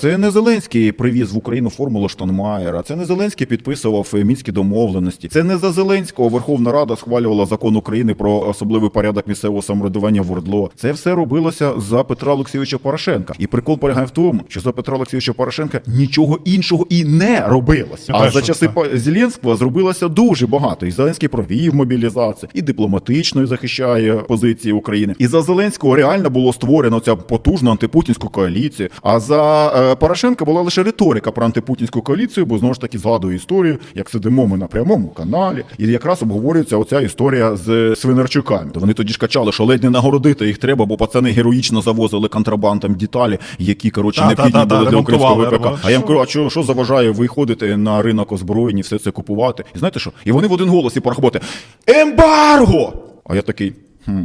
Це не Зеленський привіз в Україну формулу Штанмаєра, це не Зеленський підписував мінські домовленості. Це не за Зеленського Верховна Рада схвалювала закон України про особливий порядок місцевого самоврядування в Ордло. Це все робилося за Петра Олексійовича Порошенка. І прикол полягає в тому, що за Петра Олексійовича Порошенка нічого іншого і не робилося. А за часи Зеленського зробилося дуже багато. І Зеленський провів мобілізацію, і дипломатично захищає позиції України. І за Зеленського реально було створено ця потужна антипутінську коаліцію. А за е, Порошенка була лише риторика про антипутінську коаліцію, бо знову ж таки згадую історію, як сидимо ми на прямому каналі, і якраз обговорюється оця історія з Свинарчуками. Вони тоді ж качали, що ледь не нагородити їх треба, бо пацани героїчно завозили контрабандом деталі, які коротше та, необхідні та, були для українського ВПК. А я їм кажу, а що, що заважає виходити на ринок озброєнь і все це купувати? І знаєте що? І вони в один голос і порахувати Ембарго! А я такий. Хм.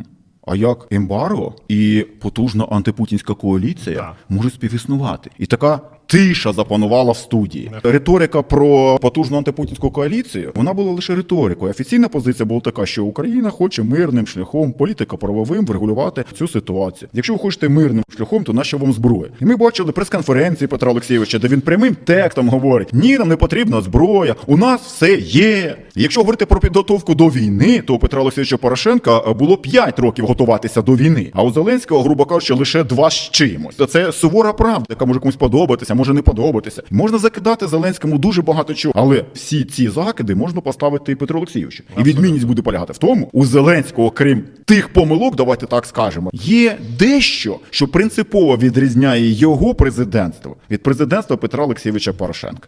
А як ембарго і потужна антипутінська коаліція можуть співіснувати? І така тиша запанувала в студії. Риторика про потужну антипутінську коаліцію вона була лише риторикою. Офіційна позиція була така, що Україна хоче мирним шляхом, політико-правовим врегулювати цю ситуацію. Якщо ви хочете мирним шляхом, то нащо вам зброя? І ми бачили прес-конференції Петра Олексійовича, де він прямим текстом говорить: ні, нам не потрібна зброя, у нас все є. Якщо говорити про підготовку до війни, то у Петра Олексійовича Порошенка було 5 років готуватися до війни. А у Зеленського, грубо кажучи, лише два з чимось. Це сувора правда, яка може комусь подобатися, може не подобатися. Можна закидати Зеленському дуже багато чого, але всі ці закиди можна поставити і Петру Олексійовичу. І відмінність буде полягати в тому, у Зеленського, крім тих помилок, давайте так скажемо, є дещо, що принципово відрізняє його президентство від президентства Петра Олексійовича Порошенка.